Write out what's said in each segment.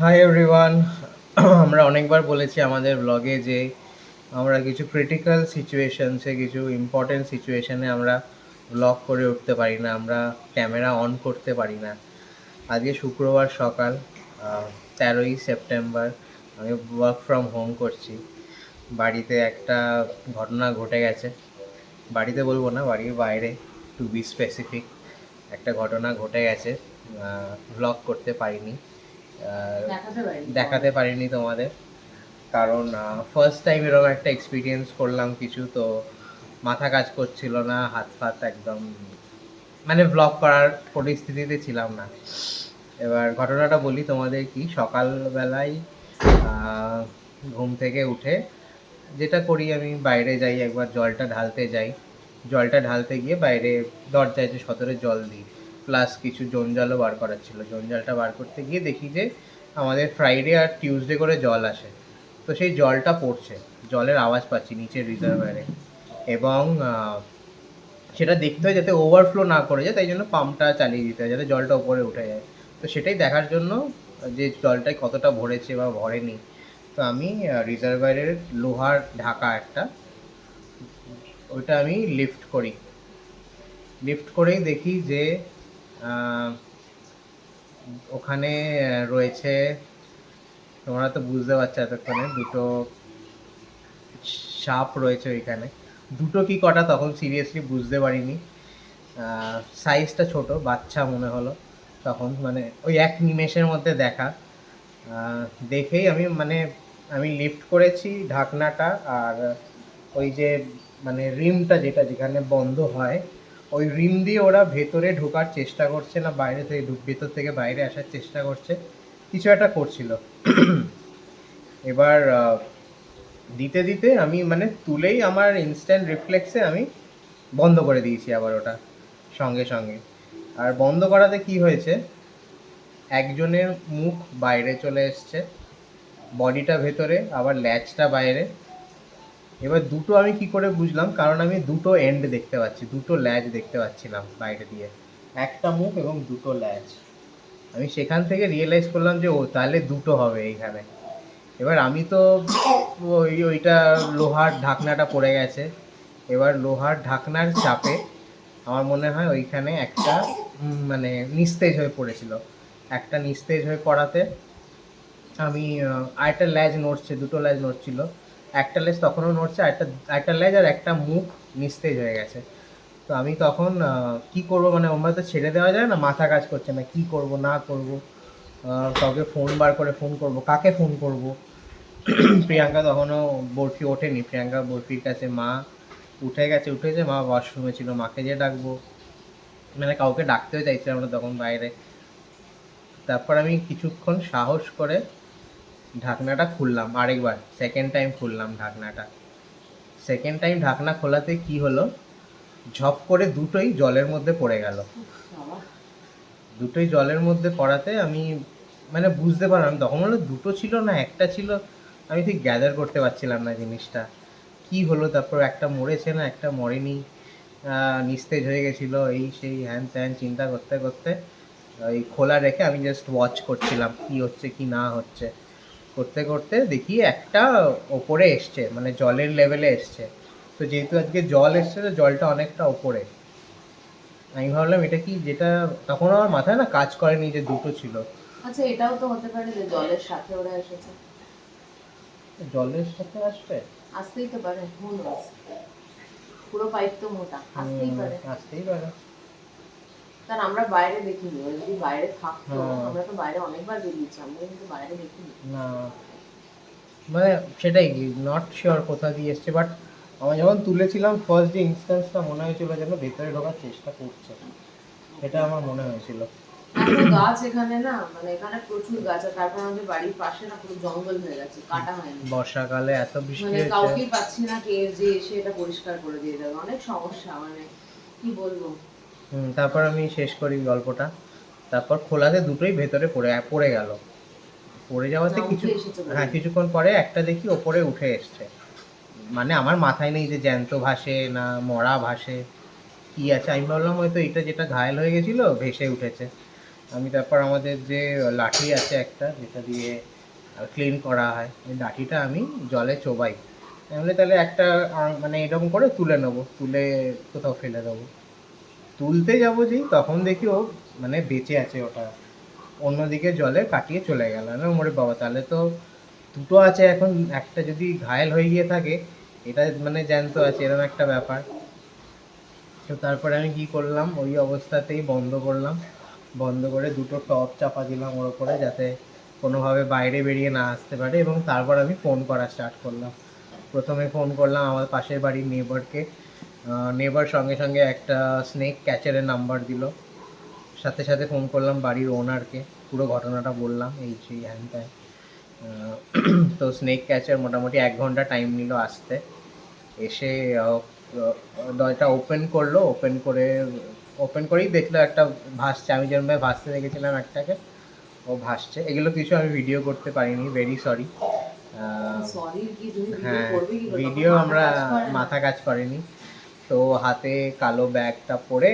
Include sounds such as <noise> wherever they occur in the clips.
Hi everyone <clears throat> আমরা অনেকবার বলেছি আমাদের ব্লগে যে আমরা কিছু ক্রিটিক্যাল সিচুয়েশনসে কিছু ইম্পর্টেন্ট সিচুয়েশনে আমরা ব্লগ করে উঠতে পারি না, আমরা ক্যামেরা অন করতে পারি না। আজকে শুক্রবার সকাল তেরোই সেপ্টেম্বর, আমি ওয়ার্ক ফ্রম হোম করছি। বাড়িতে একটা ঘটনা ঘটে গেছে। বাড়িতে বলব না, বাড়ির বাইরে টু বি স্পেসিফিক একটা ঘটনা ঘটে গেছে ব্লগ করতে পারিনি। দেখাতে পারিনি। তোমাদের। কারণ ফার্স্ট টাইম এরকম একটা এক্সপিরিয়েন্স করলাম কিছু, তো মাথা কাজ করছিল না, হাত ফাত একদম মানে ব্লগ করার পরিস্থিতিতে ছিলাম না। এবার ঘটনাটা বলি তোমাদের কি, সকালবেলায় ঘুম থেকে উঠে যেটা করি আমি, বাইরে যাই, একবার জলটা ঢালতে যাই। জলটা ঢালতে গিয়ে বাইরে দরজায় যে সদরে জল দিই প্লাস কিছু জঞ্জালও বার করার ছিল। জঞ্জালটা বার করতে গিয়ে দেখি যে আমাদের ফ্রাইডে আর টিউসডে করে জল আসে। তো সেই জলটা পড়ছে। জলের আওয়াজ পাচ্ছি নিচের রিজার্ভারে এবং সেটা দেখতে হয় যাতে ওভারফ্লো না করে যায়, তাই জন্য পাম্পটা চালিয়ে দিতে হয়, যাতে জলটা উপরে উঠে যায়। তো সেটাই দেখার জন্য যে জলটাই কতটা ভরেছে বা ভরেনি। তো আমি রিজার্ভারের লোহার ঢাকা একটা, ওইটা আমি লিফট করি। লিফট করেই দেখি যে ওখানে রয়েছে, তোমরা তো বুঝতে পারছ এতক্ষণে, দুটো সাপ রয়েছে ওইখানে। দুটো কি কটা তখন সিরিয়াসলি বুঝতে পারিনি। সাইজটা ছোট, বাচ্চা মনে হলো। তখন মানে ওই এক নিমেষের মধ্যে দেখা। দেখেই আমি মানে আমি লিফট করেছি ঢাকনাটা আর ওই যে মানে রিমটা যেটা যেখানে বন্ধ হয় ওই রিম দিয়ে ওরা ভেতরে ঢোকার চেষ্টা করছে না, বাইরে থেকে ভেতর থেকে বাইরে আসার চেষ্টা করছে। কিছু একটা করছিল। এবার দিতে দিতে আমি মানে তুলেই আমার ইনস্ট্যান্ট রিফ্লেক্সে আমি বন্ধ করে দিয়েছি আবার ওটা সঙ্গে সঙ্গে। আর বন্ধ করাতে কি হয়েছে? একজনের মুখ বাইরে চলে এসছে, বডিটা ভেতরে, আবার ল্যাচটা বাইরে। এবার দুটো আমি কি করে বুঝলাম? কারণ আমি দুটো এন্ড দেখতে পাচ্ছি, দুটো ল্যাজ দেখতে পাচ্ছিলাম বাইরে দিয়ে। একটা মুখ এবং দুটো ল্যাজ আমি সেখান থেকে রিয়েলাইজ করলাম যে, ও তাহলে দুটো হবে এইখানে। এবার আমি তো ওই, ওইটা লোহার ঢাকনাটা পড়ে গেছে। এবার লোহার ঢাকনার চাপে আমার মনে হয় ওইখানে একটা মানে নিস্তেজ হয়ে পড়েছিল। একটা নিস্তেজ হয়ে পড়াতে আমি আরেকটা ল্যাজ নড়ছে, দুটো ল্যাজ নড়ছিল। একটা লেজ তখনও নড়ছে, আরেকটা একটা লেজ আর একটা মুখ নিস্তেজ হয়ে গেছে। তো আমি তখন কি করব? মানে ওর তো ছেড়ে দেওয়া যায় না? মাথা কাজ করছে না। কি করব? না করব? কাউকে ফোন বার করে ফোন করব? কাকে ফোন করব? প্রিয়াঙ্কা তখনও বরফি ওঠেনি। প্রিয়াঙ্কা বরফির কাছে মা উঠে গেছে। উঠেছে মা ওয়াশরুমে ছিল। মাকে যে ডাকবো? মানে কাউকে ডাকতেও চাইছিলাম না তখন বাইরে। তারপর আমি কিছুক্ষণ সাহস করে ঢাকনাটা খুললাম আরেকবার সেকেন্ড টাইম খুললাম ঢাকনাটা। সেকেন্ড টাইম ঢাকনা খোলাতে কি হলো? ঝপ করে দুটোই জলের মধ্যে পড়ে গেল। দুটোই জলের মধ্যে পড়াতে আমি মানে বুঝতে পারলাম তখন হলো দুটো ছিল না, একটা ছিল। আমি ঠিক গ্যাদার করতে পারছিলাম না জিনিসটা। কি হলো? তারপর একটা মরেছে না, একটা মরেনি। নিস্তেজ হয়ে গেছিল এই সেই হ্যান ত্যান চিন্তা করতে করতে। ওই খোলা রেখে আমি জাস্ট ওয়াচ করছিলাম কি হচ্ছে, কি না হচ্ছে। করতে করতে দেখি একটা ওপরে এসছে মানে জলের লেভেলে এসছে। তো যেহেতু আজকে জল এসছে তো জলটা অনেকটা ওপরে। আমি ভাবলাম এটা কি যেটা তখন আমার মাথায় না কাজ করেনি যে দুটো ছিল। আচ্ছা এটাও তো হতে পারে যে জলের সাথে ওরা এসেছে। জলের সাথে আসবে? আসতেই তো পারে? পুরো পাইপ তো মোটা আসতেই পারে। আসতেই পারে। কারণ আমরা বাইরে দেখিনি ও যদি বাইরে থাকতো হ্যাঁ। আমরা তো বাইরে অনেকবার বেরিয়েছি আমরা কিন্তু বাইরে দেখিনি। না। মানে সেটাই নট শিওর কোথা দিয়ে এসছে বাট যখন তুলেছিলাম ফার্স্ট যে ইনস্ট্যান্সটা মনে হয়েছিল যেন ভেতরে ঢোকার চেষ্টা করছে। এটা আমার মনে হয়েছিল। গাছ এখানে না মানে এখানে প্রচুর গাছ আর তারপর আমাদের বাড়ির পাশে না পুরো জঙ্গল হয়ে গেছে কাটা হয়নি। বর্ষাকালে এত বৃষ্টি মানে হয়েছে। কাউকেই পাচ্ছি না কে যে এসে এটা পরিষ্কার করে দিয়ে দেবে অনেক সমস্যা মানে কি বলব? তারপর আমি শেষ করি গল্পটা। তারপর খোলাতে দুটোই ভেতরে পড়ে পড়ে গেল। পড়ে যাওয়াতে কিছু। হ্যাঁ কিছুক্ষণ পরে একটা দেখি ওপরে উঠে এসছে। মানে আমার মাথায় নেই যে জ্যান্ত ভাসে না মরা ভাসে। কি আছে? আমি ভাবলাম হয়তো এটা যেটা ঘায়ল হয়ে গেছিল ভেসে উঠেছে। আমি তারপর আমাদের যে লাঠি আছে একটা যেটা দিয়ে ক্লিন করা হয় ওই লাঠিটা আমি জলে চোবাই। তাহলে তাহলে একটা মানে এরকম করে তুলে নেব তুলে কোথাও ফেলে দেবো। তুলতে যাব যেই, তখন দেখি ও মানে বেঁচে আছে ওটা। অন্যদিকে জলে কাটিয়ে চলে গেল। না মোরে বাবা, তাহলে তো দুটো আছে এখন, একটা যদি ঘায়েল হয়ে গিয়ে থাকে, এটা মানে জ্যান্ত আছে এরকম একটা ব্যাপার। তো তারপরে আমি কি করলাম, ওই অবস্থাতেই বন্ধ করলাম। বন্ধ করে দুটো টপ চাপা দিলাম ওর উপরে যাতে কোনোভাবে বাইরে বেরিয়ে না আসতে পারে। এবং তারপর আমি ফোন করা স্টার্ট করলাম। প্রথমে ফোন করলাম আমার পাশের বাড়ির নেবারকে নেবার সঙ্গে সঙ্গে একটা স্নেক ক্যাচারের নাম্বার দিল। সাথে সাথে ফোন করলাম বাড়ির ওনারকে পুরো ঘটনাটা বললাম এই সেই হ্যান ত্যান তো স্নেক ক্যাচার মোটামুটি এক ঘণ্টা টাইম নিল আসতে। এসে আহ, দরজাটা ওপেন করল ওপেন করে ওপেন করেই দেখল একটা ভাসছে। আমি যেরকমভাবে ভাসতে দেখেছিলাম একটাকে ও ভাসছে। এগুলো কিছু আমি ভিডিও করতে পারিনি ভেরি সরি হ্যাঁ? ভিডিও আমরা মাথা কাজ করে না। মাথা কাজ করেনি। তো হাতে কালো ব্যাগটা পরে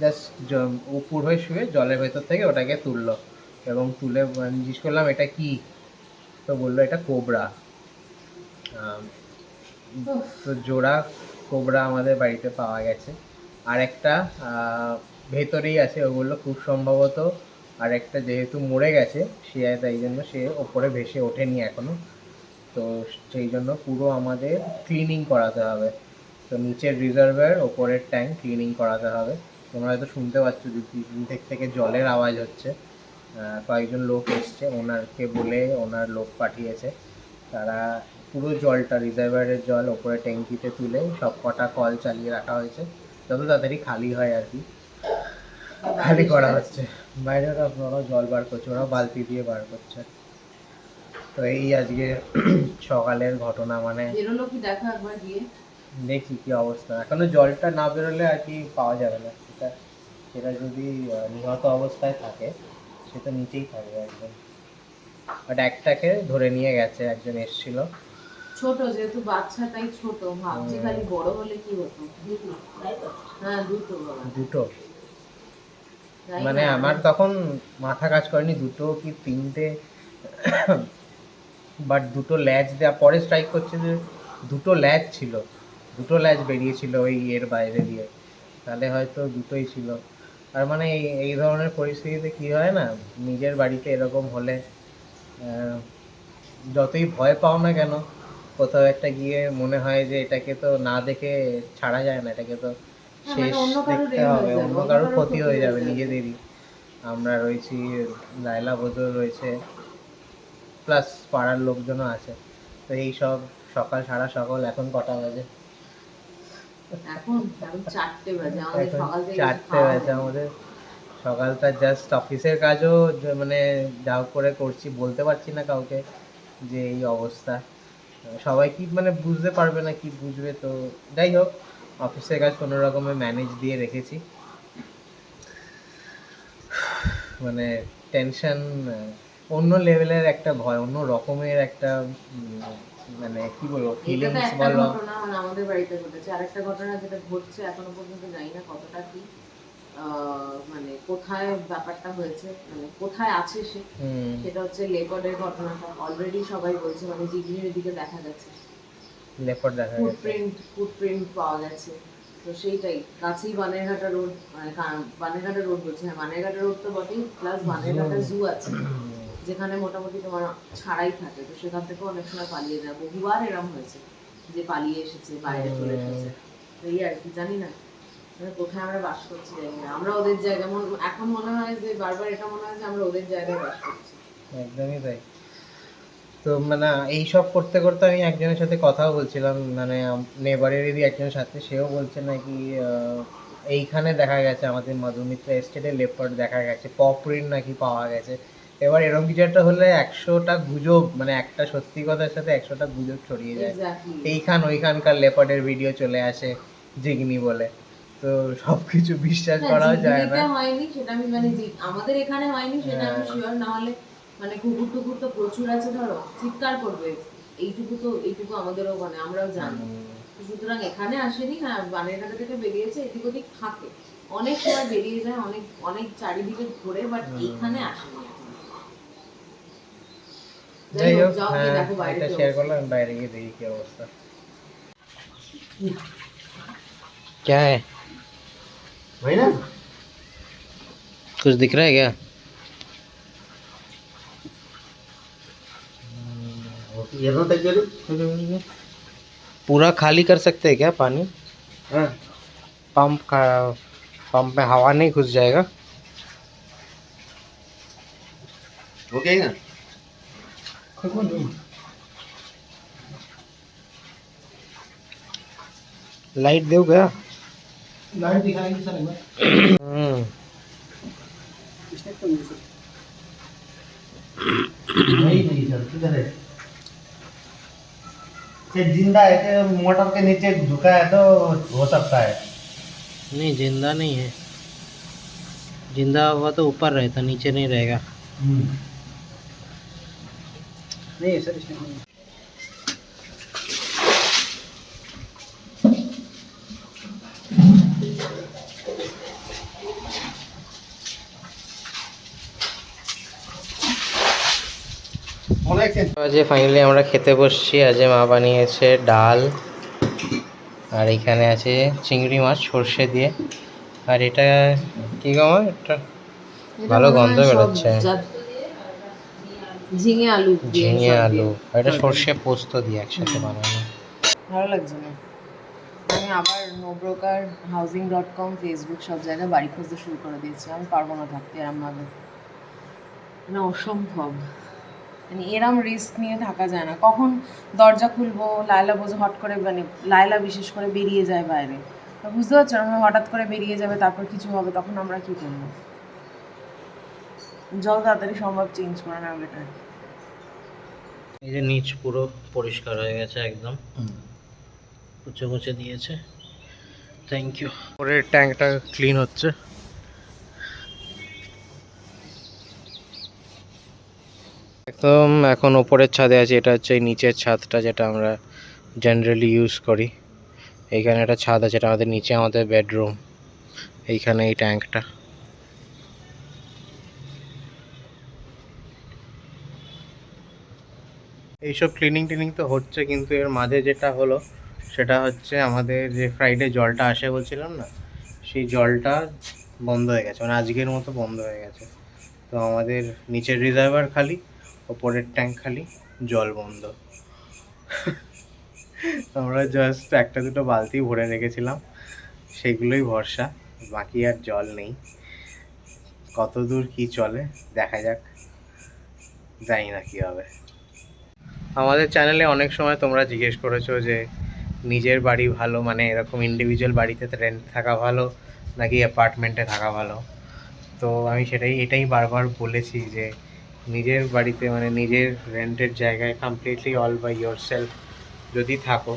জাস্ট উপুর হয়ে শুয়ে জলের ভেতর থেকে ওটাকে তুললো। এবং তুলে জিজ্ঞেস করলাম, এটা কি? তো বলল, এটা কোবরা। তো জোড়া কোবরা আমাদের বাড়িতে পাওয়া গেছে। আর একটা ভেতরেই আছে ওগুলো খুব সম্ভবত আর একটা যেহেতু মরে গেছে, সে, তাই জন্য সে ওপরে ভেসে ওঠেনি এখনও। তো সেই জন্য পুরো আমাদের ক্লিনিং করাতে হবে। তো নিচের রিজার্ভার ওপরের ট্যাঙ্ক ক্লিনিং করাতে হবে। তোমরা হয়তো শুনতে পাচ্ছ যে পিছন দিক থেকে জলের আওয়াজ হচ্ছে। কয়েকজন লোক এসছে, ওনারকে বলে ওনার লোক পাঠিয়েছে। তারা পুরো জলটা রিজার্ভারের জল ওপরে ট্যাঙ্কিতে তুলে সব কটা কল চালিয়ে রাখা হয়েছে। যত তাড়াতাড়ি খালি হয় আর কি। খালি করা হচ্ছে। বাইরে ওরা জল বার করছে ওরা বালতি দিয়ে বার করছে। তো এই আজকে সকালের ঘটনা মানে দেখো কি অবস্থা। এখনও জলটা না বেরোলে আর কি পাওয়া যাবে না। সেটা সেটা যদি নিহত অবস্থায় থাকে সেটা নিচেই থাকবে একদম। বাট একটাকে ধরে নিয়ে গেছে একজন এসছিল। ছোট যেহেতু বাচ্চা তাই ছোট। ভাবছি খালি বড় হলে কি হতো? হ্যাঁ দুটো দুটো। মানে আমার তখন মাথা কাজ করেনি দুটো কি তিনটে? <coughs> বাট দুটো ল্যাচ দেওয়া পরে স্ট্রাইক করছে যে দুটো ল্যাচ ছিল। দুটো ল্যাচ বেরিয়েছিল ওই এর বাইরে দিয়ে। তাহলে হয়তো দুটোই ছিল। আর মানে এই এই ধরনের পরিস্থিতিতে কি হয় না নিজের বাড়িতে এরকম হলে যতই ভয় পাও না কেন কোথাও একটা গিয়ে মনে হয় যে এটাকে তো না দেখে ছাড়া যায় না এটাকে তো হ্যাঁ, মানে শেষ দেখতে হবে অন্য কারোর ক্ষতি হয়ে যাবে যাবে। নিজেদেরই। আমরা রয়েছি লাইলা বদল রয়েছে প্লাস পাড়ার লোকজনও আছে। তো এই সব সকাল সারা সকাল এখন কটা বাজে? এখন এখন চারটে বাজে আমাদের সকাল থেকে চারটে বাজে আমাদের। সকালটা জাস্ট অফিসের কাজও মানে যা করে করছি বলতে পারছি না কাউকে যে এই অবস্থা। সবাই কি মানে বুঝতে পারবে না কি বুঝবে তো যাই হোক অফিসের কাজ কোনো রকমে ম্যানেজ দিয়ে রেখেছি। মানে টেনশন অন্য লেভেলের একটা ভয় অন্য রকমের একটা মানে কি বলব ফিলিংস বলো। ঘটনা মানে আমাদের বাড়িতে ঘটেছে। আরেকটা ঘটনা যেটা ঘটছে এখনও পর্যন্ত জানি না কতটা কি মানে কোথায় ব্যাপারটা হয়েছে মানে কোথায় আছে সে সেটা হচ্ছে লেপার্ডের ঘটনাটা। অলরেডি সবাই বলছে মানে জিগনির দিকে দেখা গেছে লেপট দেখা গেছে ফুটপ্রিন্ট ফুটপ্রিন্ট পাওয়া গেছে। তো সেইটাই কাছেই বানেরঘাটা রোড মানে বানেরঘাটা রোড বলছে। হ্যাঁ বানেরঘাটা রোড তো বটেই প্লাস বানেরঘাটা জু আছে। <clears throat> যেখানে মোটামুটি তোমার ছাড়াই থাকে তো সেখান থেকেও অনেক সময় পালিয়ে যায়। বহুবার এরম হয়েছে যে পালিয়ে এসেছে বাইরে চলে এসেছে। তো এই আর কি জানি না। মানে কোথায় আমরা বাস করছি জানি না। আমরা ওদের জায়গায় মন- এখন মনে হয় যে বারবার এটা মনে হয় যে আমরা ওদের জায়গায় বাস করছি। একদমই তাই। তো মানে এই সব করতে করতে আমি একজনের সাথে কথাও বলছিলাম মানে নেবারেরই একজনের সাথে সেও বলছে নাকি এইখানে দেখা গেছে আমাদের মধুমিত্র এস্টেটে লেপার্ড দেখা গেছে পপ্রিন্ট নাকি পাওয়া গেছে। এবার এরকম কিছু একটা হলে একশোটা গুজব মানে একটা সত্যি কথার সাথে একশোটা গুজব ছড়িয়ে যায়। এইখান ওইখানকার লেপার্ডের ভিডিও চলে আসে জিগনি বলে। তো সবকিছু বিশ্বাস করাও যায় না। হয়নি সেটা আমি মানে আমাদের এখানে হয়নি সেটা আমি হ্যাঁ। শিওর না হলে মানে কুকুর টুকুর তো প্রচুর আছে ধরো চিৎকার করবে। এইটুকু তো এইটুকু আমাদেরও মানে আমরাও জানি। সুতরাং এখানে আসেনি হ্যাঁ বানেরঘাটা থেকে বেরিয়েছে এদিক ওদিক থাকে। অনেক সময় বেরিয়ে যায় অনেক অনেক চারিদিকে ঘোরে বাট এইখানে আসেনি। যাই হোক যাও গিয়ে হ্যাঁ, দেখো বাইরে এটা কি শেয়ার অবস্থা। করলাম আমি বাইরে গিয়ে দেখি কি অবস্থা क्या है वही ना कुछ दिख रहा है क्या ये तो तक जरूर पूरा खाली कर सकते हैं क्या पानी हाँ पंप का पंप में हवा नहीं घुस जाएगा ओके ना लाइट दो गया लाइट दिखाएँगे सर हम्म। नहीं नहीं सर किधर है? ये ज़िंदा है कि मोटर के नीचे झुका है तो हो सकता है। नहीं ज़िंदा नहीं है। ज़िंदा हुआ तो ऊपर रहता नीचे नहीं रहेगा। Nee, zet is niet goed. আজ ফাইনালি আমরা খেতে বসছি। আজ মা বানিয়েছে ডাল আর এখানে আছে চিংড়ি মাছ সর্ষে দিয়ে। আর এটা কি গো এটা ভালো গন্ধ বেরোচ্ছে। ঝিঙে আলু দিয়ে ঝিঙে আলু। এটা সর্ষে পোস্ত দিয়ে একসাথে বানানো। ভালো লাগছে না। আমি আবার no broker housing dot com Facebook সব জায়গায় বাড়ি খুঁজতে শুরু করে দিয়েছি। আমি পারব না থাকতে এরম ভাবে। মানে অসম্ভব। মানে এরম রিস্ক নিয়ে থাকা যায় না। কখন দরজা খুলবো লায়লা বোঝো হট করে মানে লায়লা বিশেষ করে বেরিয়ে যায় বাইরে। তো বুঝতে পারছ আমরা হঠাৎ করে বেরিয়ে যাবে তারপর কিছু হবে তখন আমরা কি করব? যত তাড়াতাড়ি সম্ভব চেঞ্জ করে না বেটার এই যে নিচ পুরো পরিষ্কার হয়ে গেছে একদম। কুচে কুচে দিয়েছে। থ্যাংক ইউ পরের ট্যাঙ্কটা ক্লিন হচ্ছে। একদম এখন ওপরের ছাদে আছে এটা হচ্ছে নিচের ছাদটা যেটা আমরা জেনারেলি ইউজ করি। এইখানে একটা ছাদ আছে এটা আমাদের নিচে আমাদের বেডরুম এইখানে এই ট্যাঙ্কটা। এইসব ক্লিনিং টিনিং তো হচ্ছে, কিন্তু এর মাঝে যেটা হলো, সেটা হচ্ছে আমাদের যে ফ্রাইডে জলটা আসে বলছিলাম না, সেই জলটা বন্ধ হয়ে গেছে মানে আজকের মতো বন্ধ হয়ে গেছে। তো আমাদের নিচের রিজার্ভার খালি, ওপরের ট্যাঙ্ক খালি, জল বন্ধ। আমরা জাস্ট একটা দুটো বালতি ভরে রেখেছিলাম, সেগুলোই ভরসা, বাকি আর জল নেই। কত দূর কী চলে, দেখা যাক, জানি না কী হবে। আমাদের চ্যানেলে অনেক সময় তোমরা জিজ্ঞেস করেছ যে, নিজের বাড়ি ভালো? মানে এরকম ইন্ডিভিজুয়াল বাড়িতে রেন্ট থাকা ভালো? নাকি অ্যাপার্টমেন্টে থাকা ভালো? তো আমি সেটাই, এটাই বারবার বলেছি যে, নিজের বাড়িতে মানে নিজের রেন্টের জায়গায় completely all by your self যদি থাকো,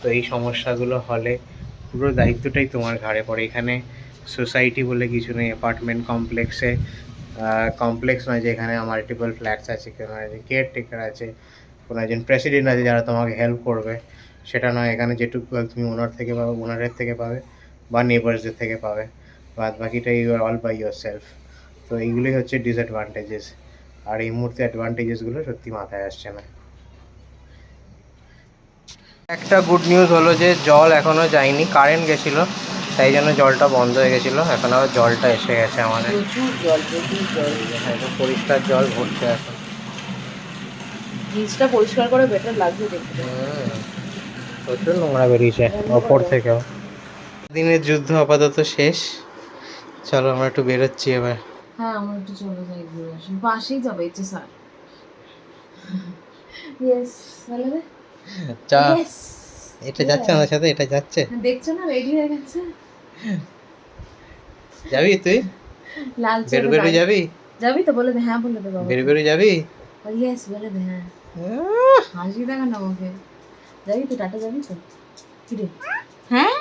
তো এই সমস্যাগুলো হলে পুরো দায়িত্বটাই তোমার ঘাড়ে পড়ে। এখানে সোসাইটি বলে কিছু নেই অ্যাপার্টমেন্ট কমপ্লেক্সে কমপ্লেক্স নয় যে এখানে মাল্টিপল ফ্ল্যাটস আছে কেয়ারটেকার আছে কোনো একজন প্রেসিডেন্ট আছে যারা তোমাকে হেল্প করবে সেটা নয় এখানে যেটুকু তুমি ওনার থেকে পাবে ওনারের থেকে পাবে বা নেবার্সদের থেকে পাবে বাদ বাকিটা you are all by your self তো এইগুলোই হচ্ছে ডিসঅ্যাডভান্টেজেস আর এই মুহূর্তে অ্যাডভান্টেজেসগুলো সত্যি মাথায় আসছে না। একটা গুড নিউজ হলো যে জল এখনও যায়নি কারেন্ট গেছিল তাই জন্য জলটা বন্ধ হয়ে গেছিল এখন আবার জলটা এসে গেছে আমাদের। জল একদম পরিষ্কার জল ভরছে এখন। জিনিসটা পরিষ্কার করে বেটার লাগছে দেখতে। প্রচুর নোংরা বেরিয়েছে ওপর থেকেও। দিনের যুদ্ধ আপাতত শেষ। চলো আমরা একটু বেরোচ্ছি এবার। হ্যাঁ আমার একটু চলে যাই ঘুরে আসি। পাশেই যাবে ইচ্ছে স্যার। ইয়েস দে চা। এটা যাচ্ছে আমার সাথে এটা যাচ্ছে। দেখছ না রেডি হয়ে গেছে? যাবি তুই? লাল বেরু বেরু যাবি? যাবি তো বলে দে হ্যাঁ বলে দে বাবা। বেরু বেরু যাবি ইয়েস বলে দে হ্যাঁ। হাসি দেখা না ওকে যাবি তো টাটা যাবি তো? কিরে হ্যাঁ?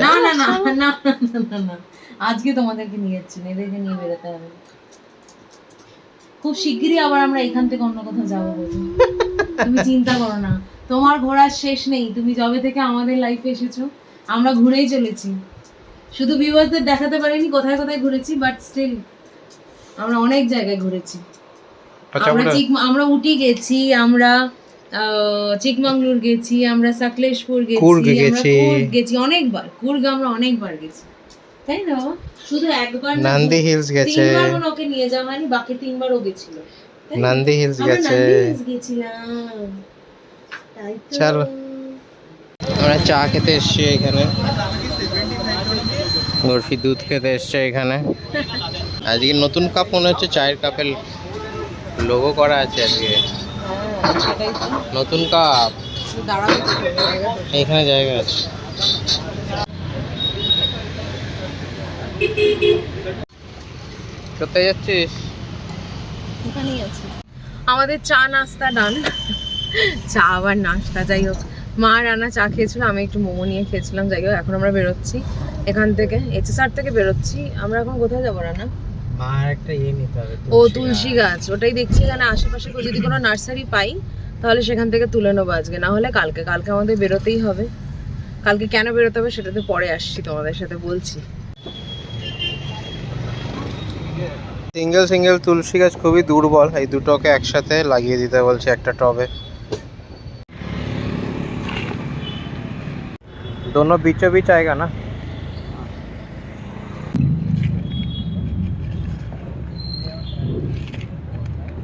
না না না না আজকে তোমাদেরকে নিয়ে যাচ্ছি নিয়ে বেরোতে হবে। খুব শিগগিরই আবার আমরা এখান থেকে অন্য কোথাও যাব বলি। তুমি চিন্তা করো না তোমার ঘোরার শেষ নেই। তুমি যবে থেকে আমাদের লাইফে এসেছ আমরা ঘুরেই চলেছি। শুধু ভিউয়ার্সদের দেখাতে পারিনি কোথায় কোথায় ঘুরেছি বাট স্টিল আমরা অনেক জায়গায় ঘুরেছি। আচ্ছা, আমরা চিক আমরা উটি গেছি আমরা চিকমাঙ্গলুর গেছি আমরা সাকলেশপুর গেছি আমরা গেছি। কুর্গ গেছি অনেকবার। কুর্গ আমরা অনেকবার গেছি। তাই না? শুধু একবার নান্দি হিলস গেছে। তিনবার মনে ওকে নিয়ে যাওয়া হয়নি বাকি তিনবার ও গেছিল নান্দি হিলস গেছে। গেছিলাম। চলো। আমরা চা খেতে এসছি এখানে। বরফি দুধ খেতে এসছে এখানে। <laughs> আজকে নতুন কাপ মনে হচ্ছে চায়ের কাপের লোগো করা আছে আজকে। নতুন কাপ এখানে জায়গা আছে। কোথায় যাচ্ছিস? আমাদের চা নাস্তা ডান চা আবার নাস্তা, যাই হোক। মা রান্না চা খেয়েছিল, আমি একটু মোমো নিয়ে খেয়েছিলাম, যাই হোক, এখন আমরা বেরোচ্ছি। এখান থেকে এইচএসআর থেকে বেরোচ্ছি। আমরা এখন কোথায় যাব রান্না আর একটা ইয়ে নিতে হবে ও তুলসী গাছ। ওটাই দেখছি এখানে আশেপাশে যদি কোনো নার্সারি পাই তাহলে সেখান থেকে তুলে নেব আজকে। না হলে কালকে কালকে আমাদের বেরোতেই হবে। কালকে কেন বেরোতে হবে সেটাতে পরে আসছি তোমাদের সাথে বলছি। সিঙ্গেল সিঙ্গেল তুলসী গাছ খুবই দুর্বল এই দুটোকে একসাথে লাগিয়ে দিতে বলছে একটা টবে। দোনো বিচো বিচ আয়গা না?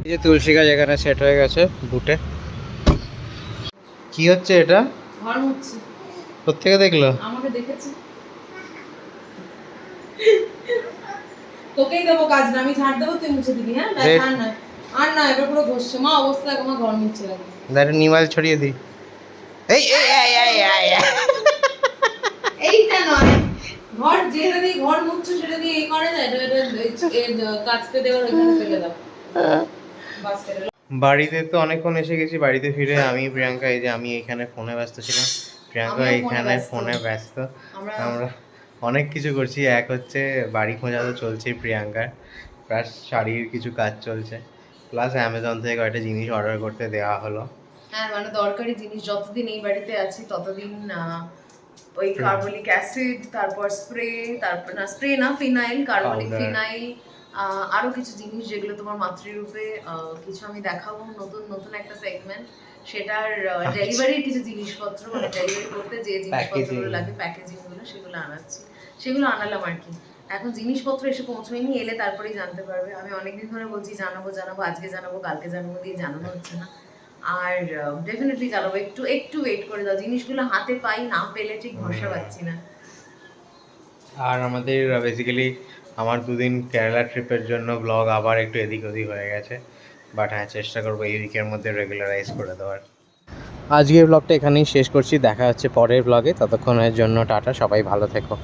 এই যে তুলসী গাছ এখানে সেট হয়ে গেছে বুটে। কি হচ্ছে এটা? কোথেকে দেখল? আমাকে দেখেছে। তোকেই দেবো কাজ না আমি ছাড় দেবো তুই মুছে দিবি হ্যাঁ? রে- আর না এবার পুরো ঘষছে। মা অবস্থা মা ঘর দাঁড়া নিমাল ছড়িয়ে দিই। এই এই এই এই এই। এইটা নয়। ঘর যেটা দিয়ে ঘর মুছছে সেটা দিয়ে এই করে না এটা এটা এই- এই কাচতে দেওয়ার ওইখানে ফেলে দাও। ফেলে দাও। বাড়িতে তো অনেকক্ষণ এসে গেছি বাড়িতে ফিরে আমি প্রিয়াঙ্কা এই যে আমি এখানে ফোনে ব্যস্ত ছিলাম। প্রিয়াঙ্কা এখানে। ফোনে ব্যস্ত। আমরা অনেক কিছু করছি এক হচ্ছে বাড়ি খোঁজা তো চলছে প্রিয়াঙ্কার প্লাস শাড়ির কিছু কাজ চলছে প্লাস অ্যামাজন থেকে কয়েকটা জিনিস অর্ডার করতে দেওয়া হলো। হ্যাঁ মানে দরকারি জিনিস যতদিন এই বাড়িতে আছি ততদিন ওই কার্বলিক অ্যাসিড তারপর স্প্রে তারপর না স্প্রে না ফিনাইল কার্বলিক ফিনাইল আরও কিছু জিনিস যেগুলো তোমার মাতৃরূপে কিছু আমি দেখাবো নতুন নতুন একটা সেগমেন্ট সেটার ডেলিভারির কিছু জিনিসপত্র মানে ডেলিভারি করতে যে জিনিসপত্রগুলো লাগে প্যাকেজিংগুলো সেগুলো আনাচ্ছি। সেগুলো আনালাম আর কি। এখন জিনিসপত্র এসে পৌঁছয়নি এলে তারপরেই জানতে পারবে। আমি অনেকদিন ধরে বলছি জানাব জানাব আজকে জানাব কালকে জানাব দিয়ে জানানো হচ্ছে না। আর ডেফিনেটলি জানাব একটু একটু ওয়েট করে দাও। জিনিসগুলো হাতে পাই না পেলে ঠিক ভরসা পাচ্ছি না। আর আমাদের বেসিক্যালি আমার দুদিন কেরালা ট্রিপের জন্য ব্লগ আবার একটু এদিক ওদিক হয়ে গেছে। বাট হ্যাঁ চেষ্টা করব এই উইকের মধ্যে রেগুলারাইজ করে দেওয়ার। আজকের ব্লগটা এখানেই শেষ করছি। দেখা হচ্ছে পরের ব্লগে ততক্ষণের জন্য টাটা, সবাই ভালো থেকো।